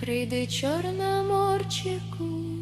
Прийди, чорна морчику.